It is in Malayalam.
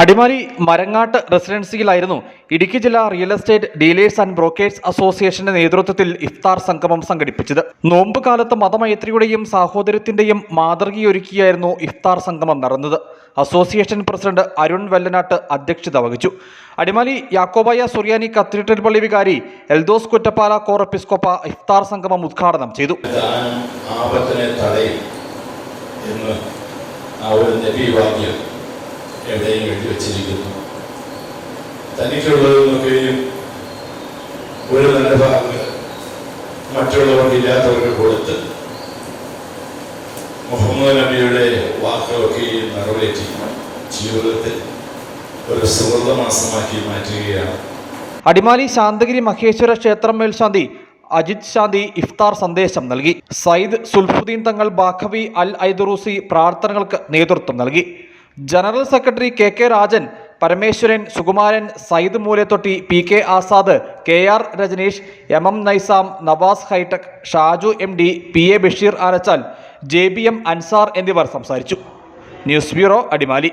അടിമാലി മരങ്ങാട്ട് റെസിഡൻസിയിലായിരുന്നു ഇടുക്കി ജില്ലാ real estate dealers and brokers അസോസിയേഷന്റെ നേതൃത്വത്തിൽ ഇഫ്താർ സംഗമം സംഘടിപ്പിച്ചത്. നോമ്പ് കാലത്ത് മതമൈത്രിയുടെയും സാഹോദര്യത്തിന്റെയും മാതൃകയൊരുക്കിയായിരുന്നു ഇഫ്താർ സംഗമം നടന്നത്. അസോസിയേഷൻ പ്രസിഡന്റ് അരുൺ വെല്ലനാട്ട് അധ്യക്ഷത വഹിച്ചു. അടിമാലി യാക്കോബായ സുറിയാനി കത്തീഡ്രൽ പള്ളി വികാരി എൽദോസ് കുറ്റപ്പാല കോർ എപ്പിസ്കോപ്പ ഇഫ്താർ സംഗമം ഉദ്ഘാടനം ചെയ്തു. ആ ഒരു നബിവാക്യം എവിടെയും എഴുതി വച്ചിരിക്കുന്നു. തനിക്കുള്ളതെന്നൊക്കെയും ഒരു നല്ല ഭാഗങ്ങൾ മറ്റുള്ളവർക്ക് ഇല്ലാത്തവർക്ക് കൊടുത്ത് മുഹമ്മദ് നബിയുടെ വാക്കുകളൊക്കെയും നിറവേറ്റി ജീവിതത്തിൽ ഒരു സുഹൃത മാസമാക്കി മാറ്റുകയാണ്. അടിമാലി ശാന്തഗിരി മഹേശ്വര ക്ഷേത്രം മേൽശാന്തി അജിത് ശാന്തി ഇഫ്താർ സന്ദേശം നൽകി. സയ്യിദ് സുൽഫുദ്ദീൻ തങ്ങൾ ബാഖവി അൽ ഐദുറൂസി പ്രാർത്ഥനകൾക്ക് നേതൃത്വം നൽകി. General secretary K K Rajan Parameswaran Sukumaran Sayyid Moolathotti P K Azad K R Rajaneesh M M Naisam Navas hitech Shaju M D P A Basheer Anachal J B M Ansar എന്നിവർ സംസാരിച്ചു. News bureau Adimali.